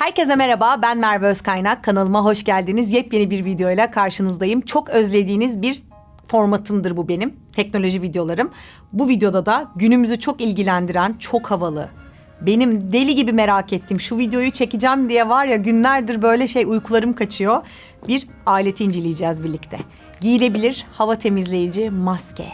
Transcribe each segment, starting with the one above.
Herkese merhaba, ben Merve Özkaynak. Kanalıma hoş geldiniz. Yepyeni bir videoyla karşınızdayım. Çok özlediğiniz bir formatımdır bu benim. Teknoloji videolarım. Bu videoda da günümüzü çok ilgilendiren, çok havalı, benim deli gibi merak ettiğim şu videoyu çekeceğim diye var ya günlerdir böyle şey uykularım kaçıyor. Bir aleti inceleyeceğiz birlikte. Giyilebilir hava temizleyici maske.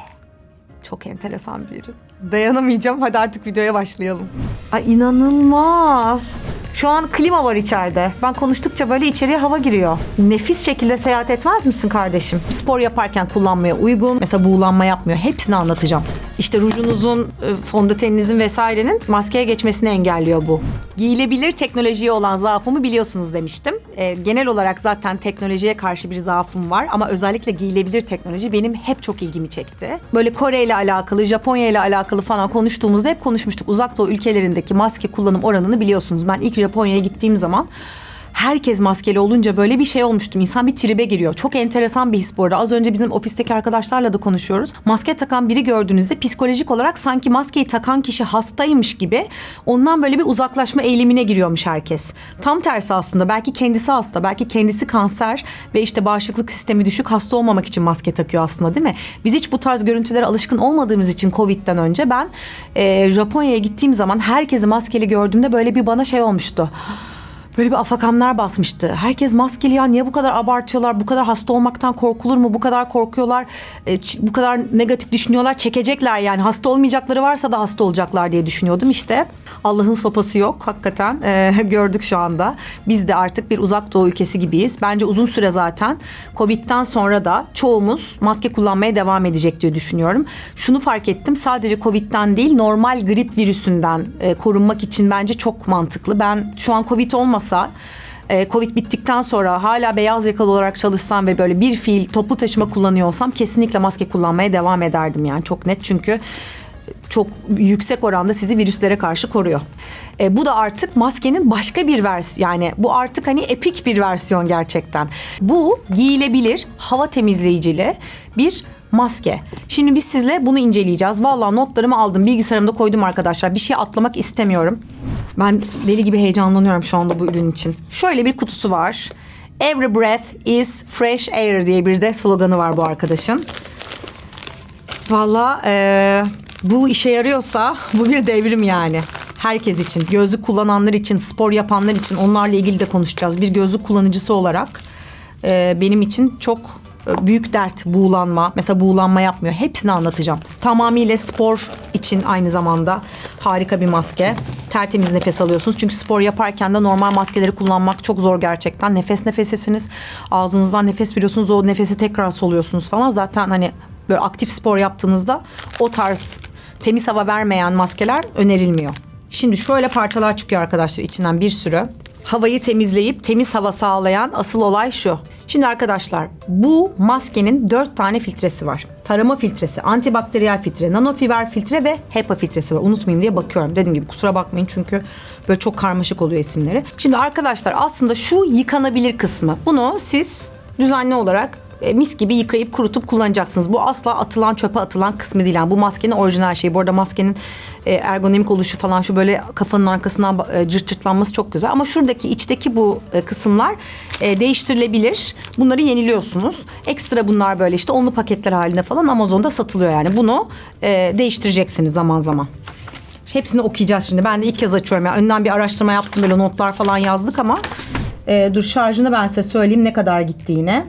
Çok enteresan bir ürün. Dayanamayacağım. Hadi artık videoya başlayalım. Ay inanılmaz. Şu an klima var içeride. Ben konuştukça böyle içeriye hava giriyor. Nefis şekilde seyahat etmez misin kardeşim? Spor yaparken kullanmaya uygun. Mesela buğulanma yapmıyor. Hepsini anlatacağım. İşte rujunuzun, e, fondöteninizin vesairenin maskeye geçmesini engelliyor bu. Giyilebilir teknolojiye olan zaafımı biliyorsunuz demiştim. E, genel olarak zaten teknolojiye karşı bir zaafım var ama özellikle giyilebilir teknoloji benim hep çok ilgimi çekti. Böyle Kore ile alakalı, Japonya ile alakalı falan konuştuğumuzda hep konuşmuştuk. Uzak Doğu ülkelerindeki maske kullanım oranını biliyorsunuz. Ben ilk Japonya'ya gittiğim zaman herkes maskeli olunca böyle bir şey olmuştum. İnsan bir tribe giriyor. Çok enteresan bir his bu arada. Az önce bizim ofisteki arkadaşlarla da konuşuyoruz. Maske takan biri gördüğünüzde psikolojik olarak sanki maskeyi takan kişi hastaymış gibi ondan böyle bir uzaklaşma eğilimine giriyormuş herkes. Tam tersi aslında. Belki kendisi hasta, belki kendisi kanser ve işte bağışıklık sistemi düşük hasta olmamak için maske takıyor aslında değil mi? Biz hiç bu tarz görüntülere alışkın olmadığımız için Covid'den önce ben e, Japonya'ya gittiğim zaman herkesi maskeli gördüğümde böyle bir bana şey olmuştu böyle bir afakanlar basmıştı. Herkes maskeli ya niye bu kadar abartıyorlar? Bu kadar hasta olmaktan korkulur mu? Bu kadar korkuyorlar. e, bu kadar negatif düşünüyorlar. Çekecekler yani. Hasta olmayacakları varsa da hasta olacaklar diye düşünüyordum işte. Allah'ın sopası yok hakikaten. E, gördük şu anda. Biz de artık bir uzak doğu ülkesi gibiyiz. Bence uzun süre zaten Covid'den sonra da çoğumuz maske kullanmaya devam edecek diye düşünüyorum. Şunu fark ettim. Sadece Covid'den değil normal grip virüsünden e, korunmak için bence çok mantıklı. Ben şu an Covid olmasa e, Covid bittikten sonra hala beyaz yakalı olarak çalışsam ve böyle bir fiil toplu taşıma kullanıyor olsam kesinlikle maske kullanmaya devam ederdim yani çok net çünkü çok yüksek oranda sizi virüslere karşı koruyor. E, bu da artık maskenin başka bir versiyon yani bu artık hani epik bir versiyon gerçekten. Bu giyilebilir hava temizleyicili bir maske. Şimdi biz sizle bunu inceleyeceğiz. Vallahi notlarımı aldım bilgisayarımda koydum arkadaşlar. Bir şey atlamak istemiyorum. Ben deli gibi heyecanlanıyorum şu anda bu ürün için. Şöyle bir kutusu var. Every breath is fresh air diye bir de sloganı var bu arkadaşın. Valla eee, bu işe yarıyorsa bu bir devrim yani. Herkes için, gözlük kullananlar için, spor yapanlar için onlarla ilgili de konuşacağız. Bir gözlük kullanıcısı olarak eee, benim için çok e, büyük dert buğulanma. Mesela buğulanma yapmıyor. Hepsini anlatacağım. Tamamıyla spor için aynı zamanda harika bir maske. Tertemiz nefes alıyorsunuz. Çünkü spor yaparken de normal maskeleri kullanmak çok zor gerçekten. Nefes nefesesiniz. Ağzınızdan nefes veriyorsunuz. O nefesi tekrar soluyorsunuz falan. Zaten hani böyle aktif spor yaptığınızda o tarz temiz hava vermeyen maskeler önerilmiyor. Şimdi şöyle parçalar çıkıyor arkadaşlar içinden bir sürü. Havayı temizleyip temiz hava sağlayan asıl olay şu. Şimdi arkadaşlar bu maskenin dört tane filtresi var. Tarama filtresi, antibakteriyel filtre, nanofiber filtre ve HEPA filtresi var. Unutmayayım diye bakıyorum. Dediğim gibi kusura bakmayın çünkü böyle çok karmaşık oluyor isimleri. Şimdi arkadaşlar aslında şu yıkanabilir kısmı. Bunu siz düzenli olarak e, mis gibi yıkayıp kurutup kullanacaksınız. Bu asla atılan çöpe atılan kısmı değil. Yani bu maskenin orijinal şeyi. Bu arada maskenin e, ergonomik oluşu falan şu böyle kafanın arkasından e, cırt cırtlanması çok güzel. Ama şuradaki içteki bu e, kısımlar değiştirilebilir. Bunları yeniliyorsunuz. Ekstra bunlar böyle işte onlu paketler halinde falan Amazon'da satılıyor yani. Bunu değiştireceksiniz zaman zaman. Hepsini okuyacağız şimdi. Ben de ilk kez açıyorum. Yani önden bir araştırma yaptım böyle notlar falan yazdık ama e, dur şarjını ben size söyleyeyim ne kadar gittiğini.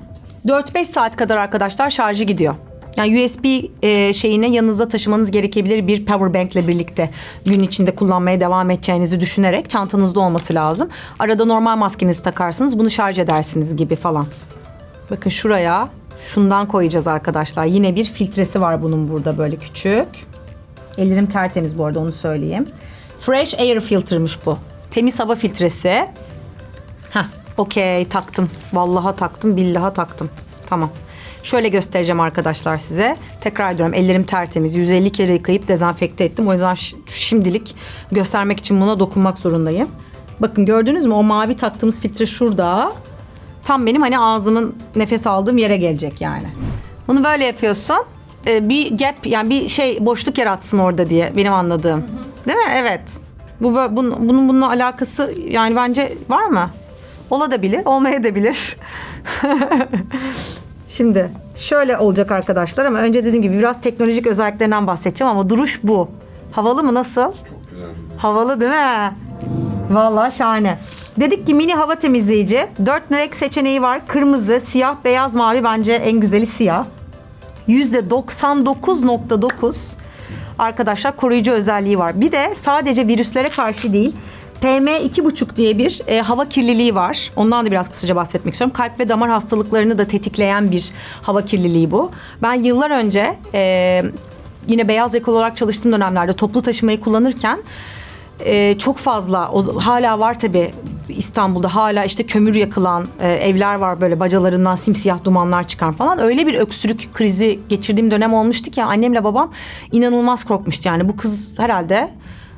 4-5 saat kadar arkadaşlar şarjı gidiyor. Yani USB e, şeyine yanınızda taşımanız gerekebilir bir power bank ile birlikte gün içinde kullanmaya devam edeceğinizi düşünerek çantanızda olması lazım. Arada normal maskenizi takarsınız bunu şarj edersiniz gibi falan. Bakın şuraya şundan koyacağız arkadaşlar. Yine bir filtresi var bunun burada böyle küçük. Ellerim tertemiz bu arada onu söyleyeyim. Fresh Air Filter'mış bu. Temiz hava filtresi. Heh, okey taktım. Vallaha taktım, billaha taktım. Tamam. Şöyle göstereceğim arkadaşlar size. Tekrar diyorum ellerim tertemiz. 150 kere yıkayıp dezenfekte ettim. O yüzden şimdilik göstermek için buna dokunmak zorundayım. Bakın gördünüz mü o mavi taktığımız filtre şurada. Tam benim hani ağzımın nefes aldığım yere gelecek yani. Bunu böyle yapıyorsun. Ee, bir gap yani bir şey boşluk yaratsın orada diye benim anladığım. Değil mi? Evet. Bu bunun, bunun bununla alakası yani bence var mı? Olabilir, olmayabilir. Şimdi şöyle olacak arkadaşlar ama önce dediğim gibi biraz teknolojik özelliklerinden bahsedeceğim ama duruş bu. Havalı mı nasıl? Çok güzel. Havalı değil mi? Vallahi şahane. Dedik ki mini hava temizleyici. Dört renk seçeneği var. Kırmızı, siyah, beyaz, mavi. Bence en güzeli siyah. %99.9 arkadaşlar koruyucu özelliği var. Bir de sadece virüslere karşı değil PM2,5 diye bir e, hava kirliliği var. Ondan da biraz kısaca bahsetmek istiyorum. Kalp ve damar hastalıklarını da tetikleyen bir hava kirliliği bu. Ben yıllar önce e, yine beyaz yakalı olarak çalıştığım dönemlerde toplu taşımayı kullanırken e, çok fazla o, hala var tabi İstanbul'da hala işte kömür yakılan e, evler var böyle bacalarından simsiyah dumanlar çıkan falan öyle bir öksürük krizi geçirdiğim dönem olmuştu ki annemle babam inanılmaz korkmuştu yani bu kız herhalde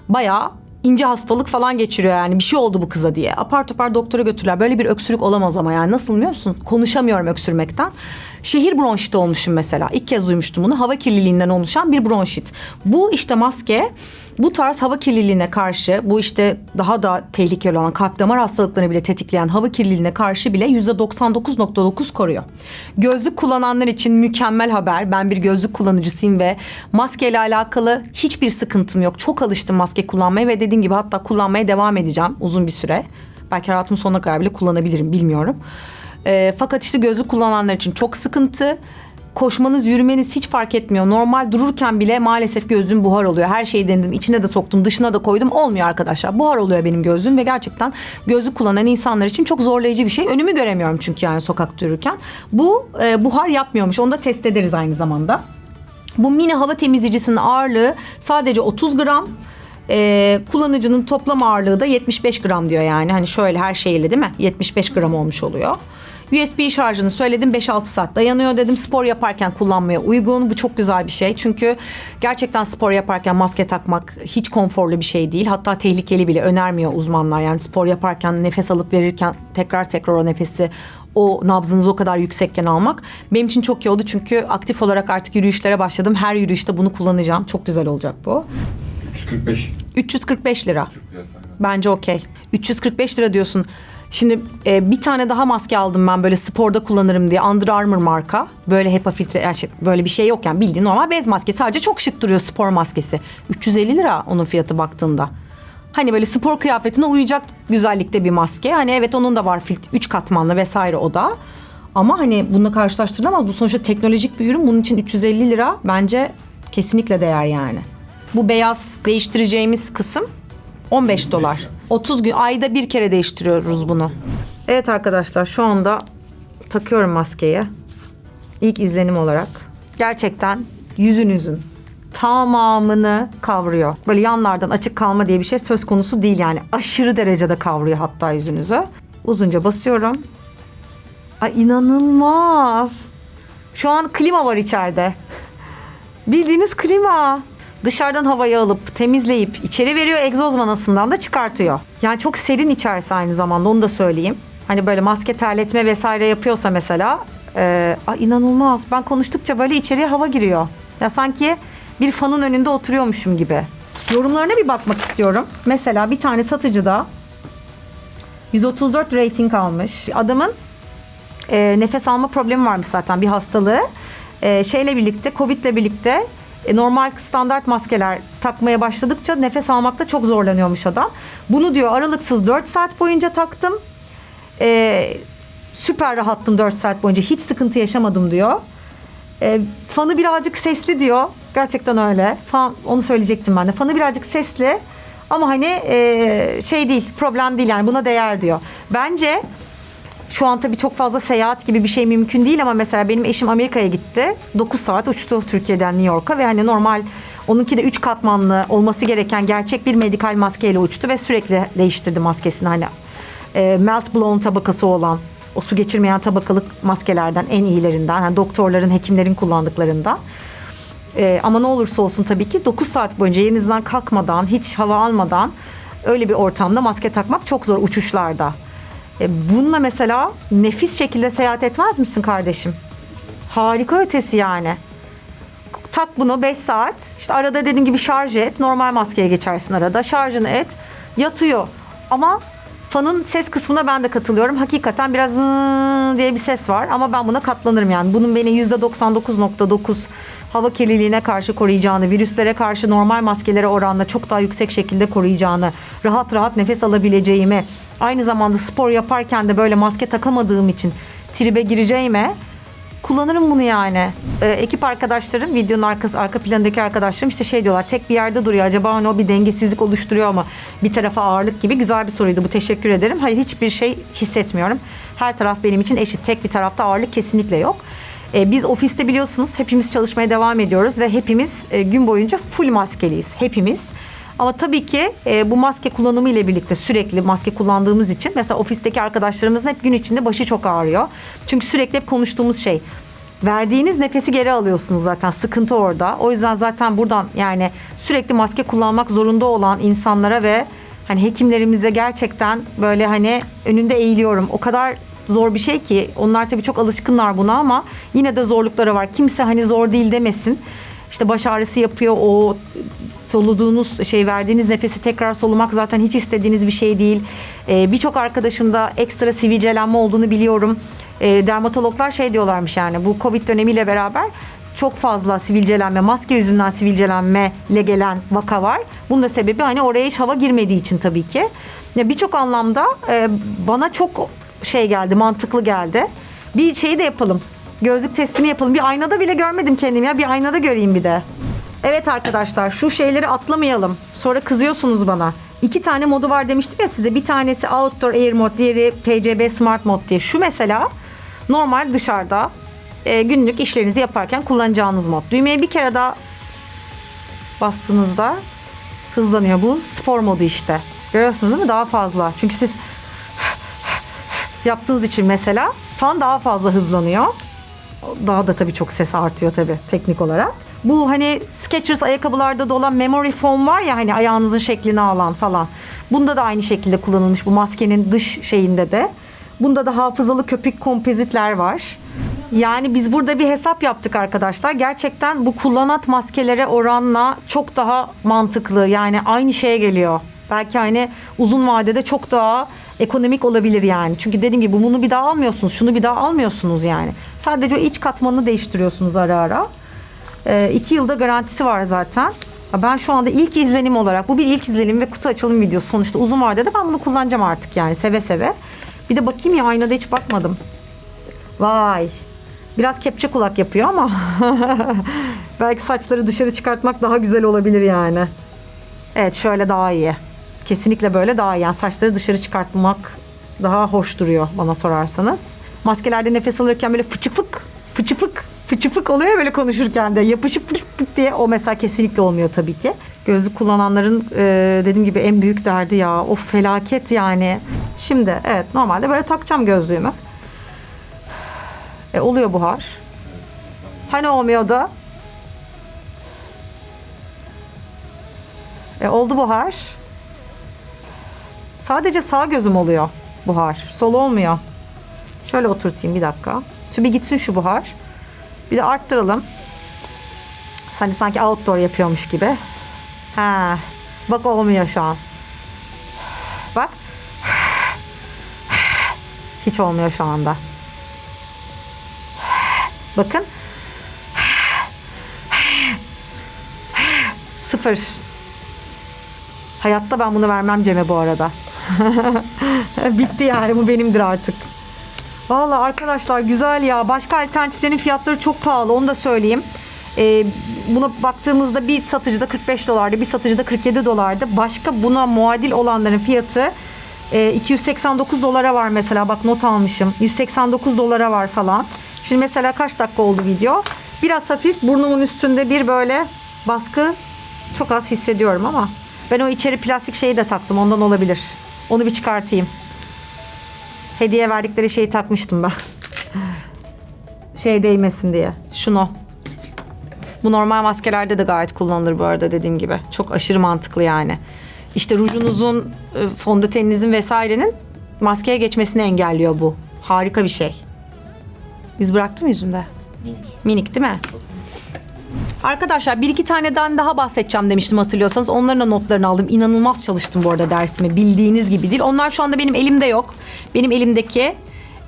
bayağı ince hastalık falan geçiriyor yani bir şey oldu bu kıza diye. Apar topar doktora götürdüler. Böyle bir öksürük olamaz ama yani nasıl biliyor musun? Konuşamıyorum öksürmekten. Şehir bronşiti olmuşum mesela. İlk kez duymuştum bunu. Hava kirliliğinden oluşan bir bronşit. Bu işte maske bu tarz hava kirliliğine karşı bu işte daha da tehlikeli olan kalp damar hastalıklarını bile tetikleyen hava kirliliğine karşı bile %99.9 koruyor. Gözlük kullananlar için mükemmel haber. Ben bir gözlük kullanıcısıyım ve maskeyle alakalı hiçbir sıkıntım yok. Çok alıştım maske kullanmaya ve dediğim gibi hatta kullanmaya devam edeceğim uzun bir süre. Belki hayatımın sonuna kadar bile kullanabilirim bilmiyorum. Ee, fakat işte gözlük kullananlar için çok sıkıntı. Koşmanız, yürümeniz hiç fark etmiyor. Normal dururken bile maalesef gözlüğüm buhar oluyor. Her şeyi denedim. içine de soktum, dışına da koydum. Olmuyor arkadaşlar. Buhar oluyor benim gözlüğüm ve gerçekten gözlük kullanan insanlar için çok zorlayıcı bir şey. Önümü göremiyorum çünkü yani sokakta yürürken. Bu e, buhar yapmıyormuş. Onu da test ederiz aynı zamanda. Bu mini hava temizleyicisinin ağırlığı sadece 30 gram. Ee, kullanıcının toplam ağırlığı da 75 gram diyor yani. Hani şöyle her şeyle değil mi? 75 gram olmuş oluyor. USB şarjını söyledim 5-6 saat dayanıyor dedim. Spor yaparken kullanmaya uygun. Bu çok güzel bir şey. Çünkü gerçekten spor yaparken maske takmak hiç konforlu bir şey değil. Hatta tehlikeli bile önermiyor uzmanlar. Yani spor yaparken nefes alıp verirken tekrar tekrar o nefesi o nabzınızı o kadar yüksekken almak benim için çok iyi oldu çünkü aktif olarak artık yürüyüşlere başladım. Her yürüyüşte bunu kullanacağım. Çok güzel olacak bu. 345 345 lira. Türk lirası. aynen. Bence okey. 345 lira diyorsun. Şimdi e, bir tane daha maske aldım ben böyle sporda kullanırım diye. Under Armour marka. Böyle HEPA filtre yani şey, böyle bir şey yok yani bildiğin normal bez maske. Sadece çok şık duruyor spor maskesi. 350 lira onun fiyatı baktığında. Hani böyle spor kıyafetine uyacak güzellikte bir maske. Hani evet onun da var filtre 3 katmanlı vesaire o da. Ama hani bununla karşılaştırılamaz. Bu sonuçta teknolojik bir ürün. Bunun için 350 lira bence kesinlikle değer yani. Bu beyaz değiştireceğimiz kısım 15 dolar. 30 gün ayda bir kere değiştiriyoruz bunu. Evet arkadaşlar şu anda takıyorum maskeyi. İlk izlenim olarak. Gerçekten yüzünüzün tamamını kavruyor. Böyle yanlardan açık kalma diye bir şey söz konusu değil yani. Aşırı derecede kavruyor hatta yüzünüzü. Uzunca basıyorum. Ay inanılmaz. Şu an klima var içeride. Bildiğiniz klima. Dışarıdan havayı alıp temizleyip içeri veriyor egzoz vanasından da çıkartıyor. Yani çok serin içerisi aynı zamanda onu da söyleyeyim. Hani böyle maske terletme vesaire yapıyorsa mesela e, ay inanılmaz. Ben konuştukça böyle içeriye hava giriyor. Ya sanki bir fanın önünde oturuyormuşum gibi. Yorumlarına bir bakmak istiyorum. Mesela bir tane satıcıda 134 rating almış. Adamın e, nefes alma problemi varmış zaten bir hastalığı. E, şeyle birlikte Covid'le birlikte e, normal standart maskeler takmaya başladıkça nefes almakta çok zorlanıyormuş adam. Bunu diyor aralıksız 4 saat boyunca taktım. E, süper rahattım 4 saat boyunca hiç sıkıntı yaşamadım diyor. E, fanı birazcık sesli diyor. Gerçekten öyle. Fan, onu söyleyecektim ben de. Fanı birazcık sesli ama hani e, şey değil problem değil yani buna değer diyor. Bence şu an tabii çok fazla seyahat gibi bir şey mümkün değil ama mesela benim eşim Amerika'ya gitti. 9 saat uçtu Türkiye'den New York'a ve hani normal onunki de 3 katmanlı olması gereken gerçek bir medikal maskeyle uçtu ve sürekli değiştirdi maskesini hani e, melt blown tabakası olan o su geçirmeyen tabakalık maskelerden en iyilerinden yani doktorların hekimlerin kullandıklarından. Ee, ama ne olursa olsun tabii ki 9 saat boyunca yerinizden kalkmadan, hiç hava almadan öyle bir ortamda maske takmak çok zor uçuşlarda. E, bununla mesela nefis şekilde seyahat etmez misin kardeşim? Harika ötesi yani. Tak bunu 5 saat. İşte arada dediğim gibi şarj et. Normal maskeye geçersin arada. Şarjını et. yatıyor. Ama fanın ses kısmına ben de katılıyorum. Hakikaten biraz diye bir ses var ama ben buna katlanırım yani. Bunun beni %99.9 hava kirliliğine karşı koruyacağını, virüslere karşı normal maskelere oranla çok daha yüksek şekilde koruyacağını, rahat rahat nefes alabileceğimi, aynı zamanda spor yaparken de böyle maske takamadığım için tribe gireceğime kullanırım bunu yani. Ee, ekip arkadaşlarım, videonun arkası, arka planındaki arkadaşlarım işte şey diyorlar. Tek bir yerde duruyor. Acaba hani o bir dengesizlik oluşturuyor mu? Bir tarafa ağırlık gibi. Güzel bir soruydu bu. Teşekkür ederim. Hayır hiçbir şey hissetmiyorum. Her taraf benim için eşit. Tek bir tarafta ağırlık kesinlikle yok. Ee, biz ofiste biliyorsunuz hepimiz çalışmaya devam ediyoruz ve hepimiz e, gün boyunca full maskeliyiz. Hepimiz. Ama tabii ki e, bu maske kullanımı ile birlikte sürekli maske kullandığımız için mesela ofisteki arkadaşlarımızın hep gün içinde başı çok ağrıyor. Çünkü sürekli hep konuştuğumuz şey verdiğiniz nefesi geri alıyorsunuz zaten sıkıntı orada. O yüzden zaten buradan yani sürekli maske kullanmak zorunda olan insanlara ve hani hekimlerimize gerçekten böyle hani önünde eğiliyorum. O kadar zor bir şey ki onlar tabii çok alışkınlar buna ama yine de zorlukları var. Kimse hani zor değil demesin. İşte baş ağrısı yapıyor o soluduğunuz şey verdiğiniz nefesi tekrar solumak zaten hiç istediğiniz bir şey değil. Ee, Birçok arkadaşımda ekstra sivilcelenme olduğunu biliyorum. Ee, dermatologlar şey diyorlarmış yani bu Covid dönemiyle beraber çok fazla sivilcelenme, maske yüzünden sivilcelenmeyle gelen vaka var. Bunun da sebebi hani oraya hiç hava girmediği için tabii ki. Birçok anlamda e, bana çok şey geldi, mantıklı geldi. Bir şeyi de yapalım. Gözlük testini yapalım. Bir aynada bile görmedim kendimi ya. Bir aynada göreyim bir de. Evet arkadaşlar şu şeyleri atlamayalım. Sonra kızıyorsunuz bana. İki tane modu var demiştim ya size. Bir tanesi Outdoor Air Mode, diğeri PCB Smart Mode diye. Şu mesela normal dışarıda e, günlük işlerinizi yaparken kullanacağınız mod. Düğmeye bir kere daha bastığınızda hızlanıyor. Bu spor modu işte. Görüyorsunuz değil mi? Daha fazla. Çünkü siz yaptığınız için mesela fan daha fazla hızlanıyor. Daha da tabii çok ses artıyor tabii teknik olarak. Bu hani Skechers ayakkabılarda da olan memory foam var ya hani ayağınızın şeklini alan falan. Bunda da aynı şekilde kullanılmış bu maskenin dış şeyinde de. Bunda da hafızalı köpük kompozitler var. Yani biz burada bir hesap yaptık arkadaşlar. Gerçekten bu kullanat maskelere oranla çok daha mantıklı. Yani aynı şeye geliyor. Belki hani uzun vadede çok daha ekonomik olabilir yani. Çünkü dediğim gibi bunu bir daha almıyorsunuz. Şunu bir daha almıyorsunuz yani. Sadece o iç katmanını değiştiriyorsunuz ara ara. Ee, iki yılda garantisi var zaten. Ben şu anda ilk izlenim olarak bu bir ilk izlenim ve kutu açılım videosu sonuçta uzun vadede ben bunu kullanacağım artık yani seve seve. Bir de bakayım ya aynada hiç bakmadım. Vay. Biraz kepçe kulak yapıyor ama belki saçları dışarı çıkartmak daha güzel olabilir yani. Evet şöyle daha iyi. Kesinlikle böyle daha iyi. Yani saçları dışarı çıkartmak daha hoş duruyor bana sorarsanız. Maskelerde nefes alırken böyle fıçı fık, fıçı fık, fıçı fık oluyor böyle konuşurken de. Yapışıp fıç fıç diye o mesela kesinlikle olmuyor tabii ki. Gözlük kullananların e, dediğim gibi en büyük derdi ya. Of felaket yani. Şimdi evet normalde böyle takacağım gözlüğümü. E, oluyor buhar. Hani olmuyordu? E, oldu buhar. Sadece sağ gözüm oluyor buhar. Sol olmuyor. Şöyle oturtayım bir dakika. Şimdi bir gitsin şu buhar. Bir de arttıralım. Hani sanki outdoor yapıyormuş gibi. Ha. Bak olmuyor şu an. Bak. Hiç olmuyor şu anda. Bakın. Sıfır. Hayatta ben bunu vermem Cem'e bu arada. Bitti yani bu benimdir artık. Valla arkadaşlar güzel ya. Başka alternatiflerin fiyatları çok pahalı onu da söyleyeyim. Ee, buna baktığımızda bir satıcıda 45 dolardı, bir satıcıda 47 dolardı. Başka buna muadil olanların fiyatı e, 289 dolara var mesela. Bak not almışım. 189 dolara var falan. Şimdi mesela kaç dakika oldu video? Biraz hafif burnumun üstünde bir böyle baskı çok az hissediyorum ama ben o içeri plastik şeyi de taktım ondan olabilir. Onu bir çıkartayım. Hediye verdikleri şeyi takmıştım ben. şey değmesin diye. Şunu. Bu normal maskelerde de gayet kullanılır bu arada dediğim gibi. Çok aşırı mantıklı yani. İşte rujunuzun, e, fondöteninizin vesairenin maskeye geçmesini engelliyor bu. Harika bir şey. Biz bıraktı mı yüzünde? Minik. Minik değil mi? Arkadaşlar bir iki taneden daha bahsedeceğim demiştim hatırlıyorsanız. Onların da notlarını aldım. İnanılmaz çalıştım bu arada dersimi. Bildiğiniz gibi değil. Onlar şu anda benim elimde yok. Benim elimdeki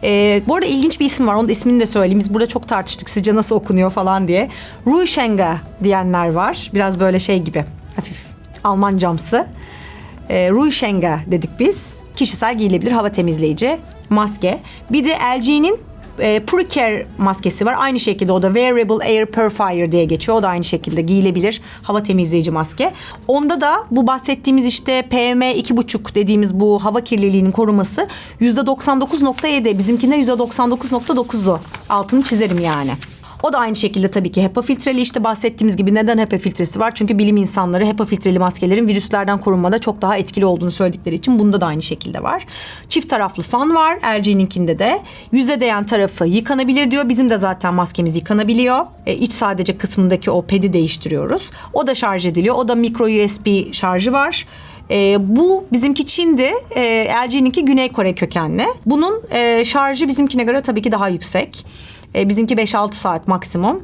ee, bu arada ilginç bir isim var. Onun da ismini de söyleyeyim. Biz burada çok tartıştık sizce nasıl okunuyor falan diye. Ruishenga diyenler var. Biraz böyle şey gibi. Hafif Almancamsı. Ee, Ruishenga dedik biz. Kişisel giyilebilir hava temizleyici maske. Bir de LG'nin e, Puricare maskesi var. Aynı şekilde o da Wearable Air Purifier diye geçiyor. O da aynı şekilde giyilebilir hava temizleyici maske. Onda da bu bahsettiğimiz işte PM 2,5 dediğimiz bu hava kirliliğinin koruması %99.7. Bizimkinde %99.9'du. Altını çizerim yani. O da aynı şekilde tabii ki HEPA filtreli işte bahsettiğimiz gibi neden HEPA filtresi var? Çünkü bilim insanları HEPA filtreli maskelerin virüslerden korunmada çok daha etkili olduğunu söyledikleri için bunda da aynı şekilde var. Çift taraflı fan var LG'ninkinde de. Yüze değen tarafı yıkanabilir diyor. Bizim de zaten maskemiz yıkanabiliyor. E, iç sadece kısmındaki o pedi değiştiriyoruz. O da şarj ediliyor. O da micro USB şarjı var. E, bu bizimki Çin'di. E, LG'ninki Güney Kore kökenli. Bunun e, şarjı bizimkine göre tabii ki daha yüksek. E, bizimki 5-6 saat maksimum.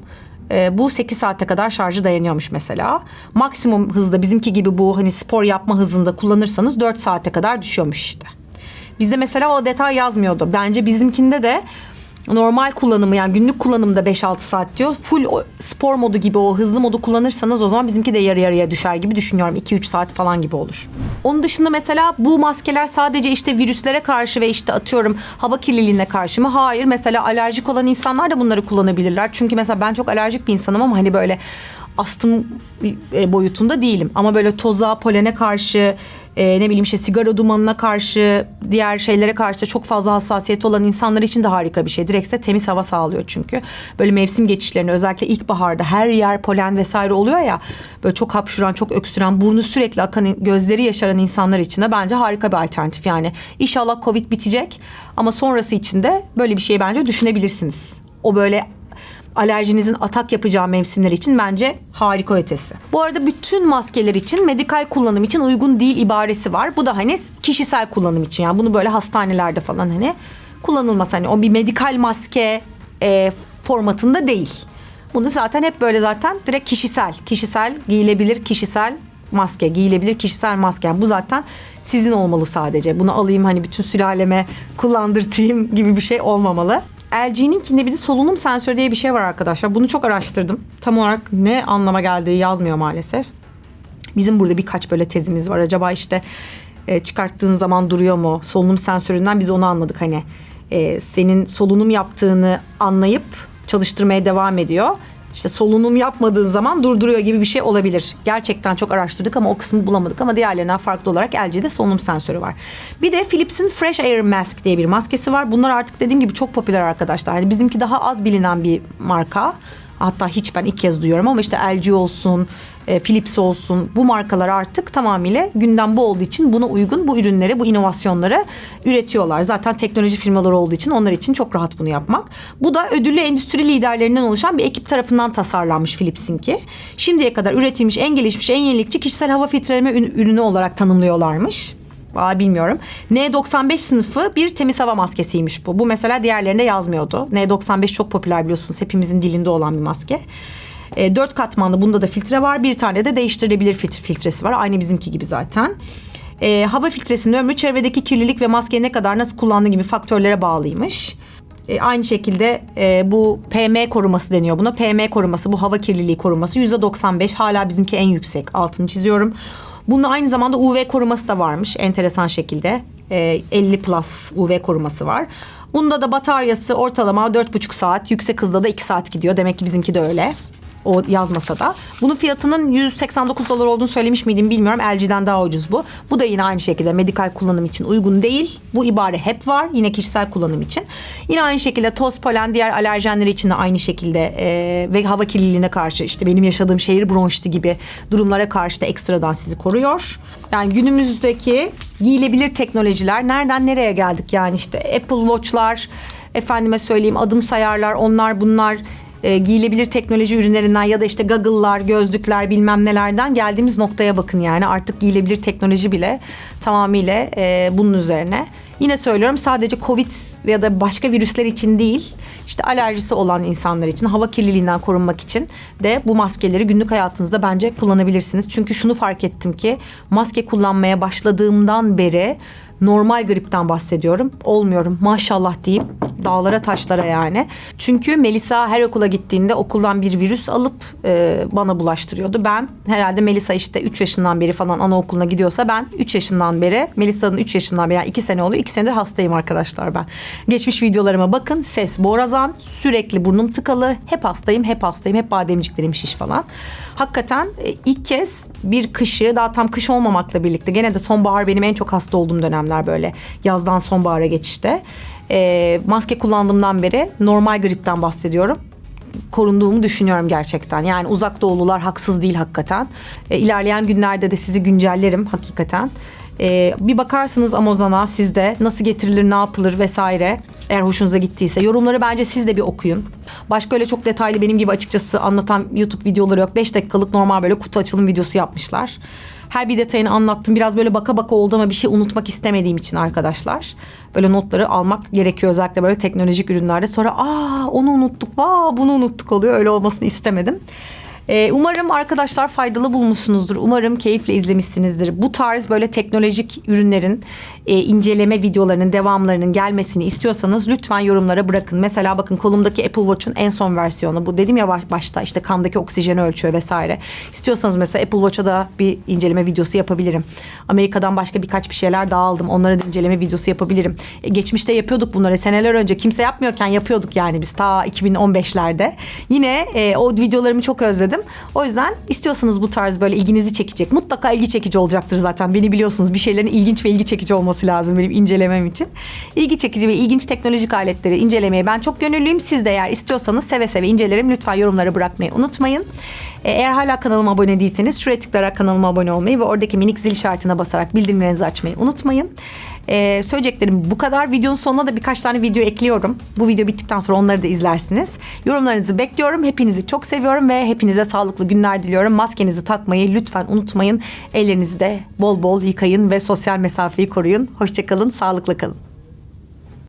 E, bu 8 saate kadar şarjı dayanıyormuş mesela. Maksimum hızda bizimki gibi bu hani spor yapma hızında kullanırsanız 4 saate kadar düşüyormuş işte. Bizde mesela o detay yazmıyordu. Bence bizimkinde de normal kullanımı yani günlük kullanımda 5-6 saat diyor. Full spor modu gibi o hızlı modu kullanırsanız o zaman bizimki de yarı yarıya düşer gibi düşünüyorum. 2-3 saat falan gibi olur. Onun dışında mesela bu maskeler sadece işte virüslere karşı ve işte atıyorum hava kirliliğine karşı mı? Hayır. Mesela alerjik olan insanlar da bunları kullanabilirler. Çünkü mesela ben çok alerjik bir insanım ama hani böyle astım e, boyutunda değilim. Ama böyle toza, polene karşı e, ne bileyim işte sigara dumanına karşı diğer şeylere karşı çok fazla hassasiyet olan insanlar için de harika bir şey. Direkt temiz hava sağlıyor çünkü. Böyle mevsim geçişlerini özellikle ilkbaharda her yer polen vesaire oluyor ya böyle çok hapşuran çok öksüren burnu sürekli akan gözleri yaşaran insanlar için de bence harika bir alternatif yani. İnşallah Covid bitecek ama sonrası için de böyle bir şey bence düşünebilirsiniz. O böyle alerjinizin atak yapacağı mevsimler için bence harika ötesi. Bu arada bütün maskeler için medikal kullanım için uygun değil ibaresi var. Bu da hani kişisel kullanım için yani bunu böyle hastanelerde falan hani kullanılmaz. Hani o bir medikal maske e, formatında değil. Bunu zaten hep böyle zaten direkt kişisel, kişisel giyilebilir kişisel maske, giyilebilir kişisel maske. Yani bu zaten sizin olmalı sadece. Bunu alayım hani bütün sülaleme kullandırtayım gibi bir şey olmamalı. LG'ninkinde bir de solunum sensörü diye bir şey var arkadaşlar. Bunu çok araştırdım. Tam olarak ne anlama geldiği yazmıyor maalesef. Bizim burada birkaç böyle tezimiz var. Acaba işte e, çıkarttığın zaman duruyor mu? Solunum sensöründen biz onu anladık hani. E, senin solunum yaptığını anlayıp çalıştırmaya devam ediyor işte solunum yapmadığın zaman durduruyor gibi bir şey olabilir. Gerçekten çok araştırdık ama o kısmı bulamadık ama diğerlerinden farklı olarak LG'de solunum sensörü var. Bir de Philips'in Fresh Air Mask diye bir maskesi var. Bunlar artık dediğim gibi çok popüler arkadaşlar. Yani bizimki daha az bilinen bir marka. Hatta hiç ben ilk kez duyuyorum ama işte LG olsun, e, Philips olsun bu markalar artık tamamıyla gündem bu olduğu için buna uygun bu ürünleri, bu inovasyonları üretiyorlar. Zaten teknoloji firmaları olduğu için onlar için çok rahat bunu yapmak. Bu da ödüllü endüstri liderlerinden oluşan bir ekip tarafından tasarlanmış Philips'inki. Şimdiye kadar üretilmiş en gelişmiş, en yenilikçi kişisel hava filtreleme ürünü olarak tanımlıyorlarmış. Aa, bilmiyorum. N95 sınıfı bir temiz hava maskesiymiş bu. Bu mesela diğerlerinde yazmıyordu. N95 çok popüler biliyorsunuz. Hepimizin dilinde olan bir maske. E, dört katmanlı bunda da filtre var. Bir tane de değiştirilebilir filtre, filtresi var. Aynı bizimki gibi zaten. E, hava filtresinin ömrü çevredeki kirlilik ve maskeyi ne kadar nasıl kullandığı gibi faktörlere bağlıymış. E, aynı şekilde e, bu PM koruması deniyor buna. PM koruması bu hava kirliliği koruması yüzde 95 hala bizimki en yüksek altını çiziyorum. Bunun aynı zamanda UV koruması da varmış enteresan şekilde. E, 50 plus UV koruması var. Bunda da bataryası ortalama 4,5 saat, yüksek hızda da 2 saat gidiyor. Demek ki bizimki de öyle o yazmasa da. Bunun fiyatının 189 dolar olduğunu söylemiş miydim bilmiyorum. LG'den daha ucuz bu. Bu da yine aynı şekilde medikal kullanım için uygun değil. Bu ibare hep var yine kişisel kullanım için. Yine aynı şekilde toz, polen, diğer alerjenler için de aynı şekilde e, ve hava kirliliğine karşı işte benim yaşadığım şehir bronşiti gibi durumlara karşı da ekstradan sizi koruyor. Yani günümüzdeki giyilebilir teknolojiler nereden nereye geldik yani işte Apple Watch'lar efendime söyleyeyim adım sayarlar onlar bunlar e, giyilebilir teknoloji ürünlerinden ya da işte goggle'lar, gözlükler bilmem nelerden geldiğimiz noktaya bakın yani artık giyilebilir teknoloji bile tamamıyla e, bunun üzerine. Yine söylüyorum sadece Covid ya da başka virüsler için değil, işte alerjisi olan insanlar için, hava kirliliğinden korunmak için de bu maskeleri günlük hayatınızda bence kullanabilirsiniz. Çünkü şunu fark ettim ki maske kullanmaya başladığımdan beri normal gripten bahsediyorum. Olmuyorum maşallah diyeyim dağlara taşlara yani. Çünkü Melisa her okula gittiğinde okuldan bir virüs alıp e, bana bulaştırıyordu. Ben herhalde Melisa işte 3 yaşından beri falan anaokuluna gidiyorsa ben 3 yaşından beri Melisa'nın 3 yaşından beri yani 2 sene oluyor. 2 senedir hastayım arkadaşlar ben. Geçmiş videolarıma bakın ses borazan sürekli burnum tıkalı hep hastayım hep hastayım hep bademciklerim şiş falan. Hakikaten e, ilk kez bir kışı daha tam kış olmamakla birlikte gene de sonbahar benim en çok hasta olduğum dönemler böyle yazdan sonbahara geçişte. E, maske kullandığımdan beri normal gripten bahsediyorum korunduğumu düşünüyorum gerçekten. Yani uzak doğulular haksız değil hakikaten. E, ilerleyen günlerde de sizi güncellerim hakikaten. E, bir bakarsınız Amazon'a sizde nasıl getirilir, ne yapılır vesaire. Eğer hoşunuza gittiyse yorumları bence siz de bir okuyun. Başka öyle çok detaylı benim gibi açıkçası anlatan YouTube videoları yok. 5 dakikalık normal böyle kutu açılım videosu yapmışlar. Her bir detayını anlattım. Biraz böyle baka baka oldu ama bir şey unutmak istemediğim için arkadaşlar. Böyle notları almak gerekiyor özellikle böyle teknolojik ürünlerde. Sonra aa onu unuttuk, aa bunu unuttuk oluyor. Öyle olmasını istemedim. Ee, umarım arkadaşlar faydalı bulmuşsunuzdur. Umarım keyifle izlemişsinizdir. Bu tarz böyle teknolojik ürünlerin e, inceleme videolarının devamlarının gelmesini istiyorsanız lütfen yorumlara bırakın. Mesela bakın kolumdaki Apple Watch'un en son versiyonu. Bu dedim ya başta işte kandaki oksijeni ölçüyor vesaire. İstiyorsanız mesela Apple Watch'a da bir inceleme videosu yapabilirim. Amerika'dan başka birkaç bir şeyler daha aldım. Onlara da inceleme videosu yapabilirim. E, geçmişte yapıyorduk bunları. Seneler önce kimse yapmıyorken yapıyorduk yani biz ta 2015'lerde. Yine e, o videolarımı çok özledim. O yüzden istiyorsanız bu tarz böyle ilginizi çekecek. Mutlaka ilgi çekici olacaktır zaten. Beni biliyorsunuz bir şeylerin ilginç ve ilgi çekici olması lazım benim incelemem için. İlgi çekici ve ilginç teknolojik aletleri incelemeye ben çok gönüllüyüm. Siz de eğer istiyorsanız seve seve incelerim. Lütfen yorumlara bırakmayı unutmayın. E, Eğer hala kanalıma abone değilseniz şuraya tıklayarak kanalıma abone olmayı ve oradaki minik zil işaretine basarak bildirimlerinizi açmayı unutmayın. Ee, söyleyeceklerim bu kadar. Videonun sonuna da birkaç tane video ekliyorum. Bu video bittikten sonra onları da izlersiniz. Yorumlarınızı bekliyorum. Hepinizi çok seviyorum ve hepinize sağlıklı günler diliyorum. Maskenizi takmayı lütfen unutmayın. Ellerinizi de bol bol yıkayın ve sosyal mesafeyi koruyun. Hoşçakalın, sağlıklı kalın.